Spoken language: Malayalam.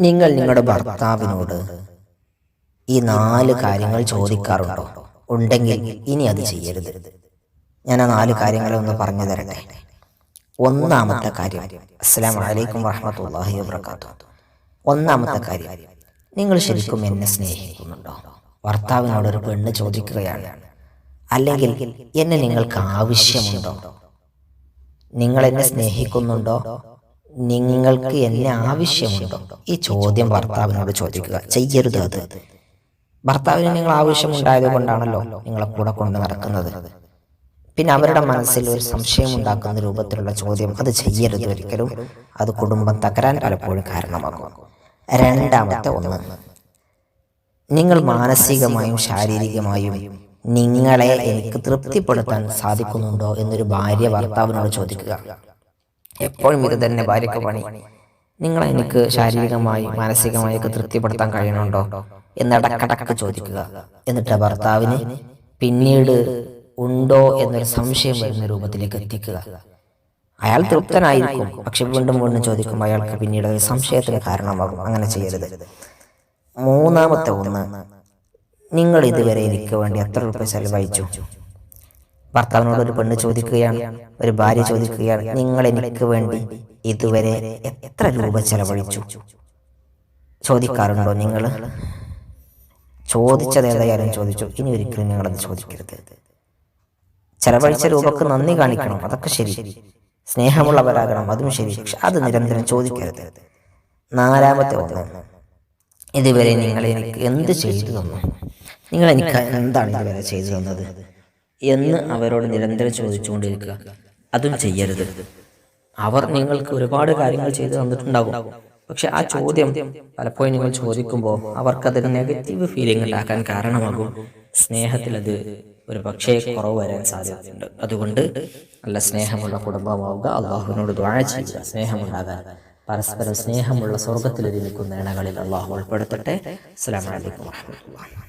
നിങ്ങൾ നിങ്ങളുടെ ഭർത്താവിനോട് ഈ നാല് കാര്യങ്ങൾ ചോദിക്കാറുണ്ടോ? ഉണ്ടെങ്കിൽ ഇനി അത് ചെയ്യരുത്. ഞാൻ ആ നാല് കാര്യങ്ങളെ ഒന്ന് പറഞ്ഞു തരട്ടെ. ഒന്നാമത്തെ കാര്യം അസ്സലാമു വലൈക്കും വറഹമത്തല്ലാഹി വാത്തു ഒന്നാമത്തെ കാര്യം നിങ്ങൾ ശരിക്കും എന്നെ സ്നേഹിക്കുന്നുണ്ടോ? ഭർത്താവിനോട് ഒരു പെണ്ണ് ചോദിക്കുകയാണ്. അല്ലെങ്കിൽ എന്നെ നിങ്ങൾക്ക് ആവശ്യമുണ്ടോ? നിങ്ങൾ എന്നെ സ്നേഹിക്കുന്നുണ്ടോ? നിങ്ങൾക്ക് എന്നെ ആവശ്യമുണ്ടോ? ഈ ചോദ്യം ഭർത്താവിനോട് ചോദിക്കുക. ചെയ്യരുത് അത്. ഭർത്താവിന് നിങ്ങൾ ആവശ്യമുണ്ടായത് കൊണ്ടാണല്ലോ നിങ്ങളെ കൂടെ കൊണ്ട് നടക്കുന്നത്. പിന്നെ അവരുടെ മനസ്സിൽ ഒരു സംശയം ഉണ്ടാക്കുന്ന രൂപത്തിലുള്ള ചോദ്യം അത് ചെയ്യരുത് ഒരിക്കലും. അത് കുടുംബം തകരാൻ പലപ്പോഴും കാരണമാകും. രണ്ടാമത്തെ ഒന്ന്. നിങ്ങൾ മാനസികമായും ശാരീരികമായും നിങ്ങളെ എനിക്ക് തൃപ്തിപ്പെടുത്താൻ സാധിക്കുന്നുണ്ടോ എന്നൊരു ഭാര്യ ഭർത്താവിനോട് ചോദിക്കുക. എപ്പോഴും ഇത് തന്നെ ഭാര്യയ്ക്ക് പണി. നിങ്ങൾ എനിക്ക് ശാരീരികമായി മാനസികമായി ഒക്കെ തൃപ്തിപ്പെടുത്താൻ കഴിയണുണ്ടോ? എന്ന് ഇടക്കിടക്ക് ചോദിക്കുക. എന്നിട്ട് ഭർത്താവിന് പിന്നീട് ഉണ്ടോ എന്നൊരു സംശയം വരുന്ന രൂപത്തിലേക്ക് എത്തിക്കുക. അയാൾ തൃപ്തനായിരിക്കും. പക്ഷെ വീണ്ടും വീണ്ടും ചോദിക്കുമ്പോൾ അയാൾക്ക് പിന്നീട് ഒരു സംശയത്തിന് കാരണമാകും. അങ്ങനെ ചെയ്യരുത്. മൂന്നാമത്തെ ഒന്ന് നിങ്ങൾ ഇതുവരെ എനിക്ക് വേണ്ടി എത്ര രൂപ ചെലവഴിച്ചു? ഭർത്താവിനോട് ഒരു പെണ്ണ് ചോദിക്കുകയാണ്. ഒരു ഭാര്യ ചോദിക്കുകയാണ്. നിങ്ങൾ എനിക്ക് വേണ്ടി ഇതുവരെ എത്ര രൂപ ചെലവഴിച്ചു? ചോദിക്കാറുണ്ടോ നിങ്ങൾ? ചോദിച്ചത് ഏതായാലും ചോദിച്ചു. ഇനി ഒരിക്കലും നിങ്ങളത് ചോദിക്കരുത്. ചെലവഴിച്ച രൂപക്ക് നന്ദി കാണിക്കണം. അതൊക്കെ ശരി. സ്നേഹമുള്ളവരാകണം. അതും ശരി. പക്ഷെ അത് നിരന്തരം ചോദിക്കരുത്. നാലാമത്തെ ഒന്ന്. ഇതുവരെ നിങ്ങൾ എനിക്ക് എന്ത് ചെയ്തു തന്നു? നിങ്ങൾ എനിക്ക് എന്താണ് ഇതുവരെ ചെയ്തു തന്നത്? എന്ന് അവരോട് നിരന്തരം ചോദിച്ചുകൊണ്ടിരിക്കുക. അതും ചെയ്യരുത്. അവർ നിങ്ങൾക്ക് ഒരുപാട് കാര്യങ്ങൾ ചെയ്തു തന്നിട്ടുണ്ടാകും. പക്ഷെ ആ ചോദ്യം പലപ്പോഴും നിങ്ങൾ ചോദിക്കുമ്പോൾ അവർക്കതൊരു നെഗറ്റീവ് ഫീലിംഗ് ഉണ്ടാക്കാൻ കാരണമാകും. സ്നേഹത്തിൽ അത് ഒരു പക്ഷേ കുറവ് വരാൻ സാധ്യതയുണ്ട്. അതുകൊണ്ട് നല്ല സ്നേഹമുള്ള കുടുംബമാവുക. അള്ളാഹുവിനോട് ദ്വാഴ ചെയ്യുക. സ്നേഹമുണ്ടാകാൻ. പരസ്പരം സ്നേഹമുള്ള സ്വർഗത്തിലൊരുമിക്കുന്ന ഇണകളിൽ അള്ളാഹു ഉൾപ്പെടുത്തട്ടെ. അസ്സലാമു അലൈക്കും വാഹമത്തുള്ളാഹി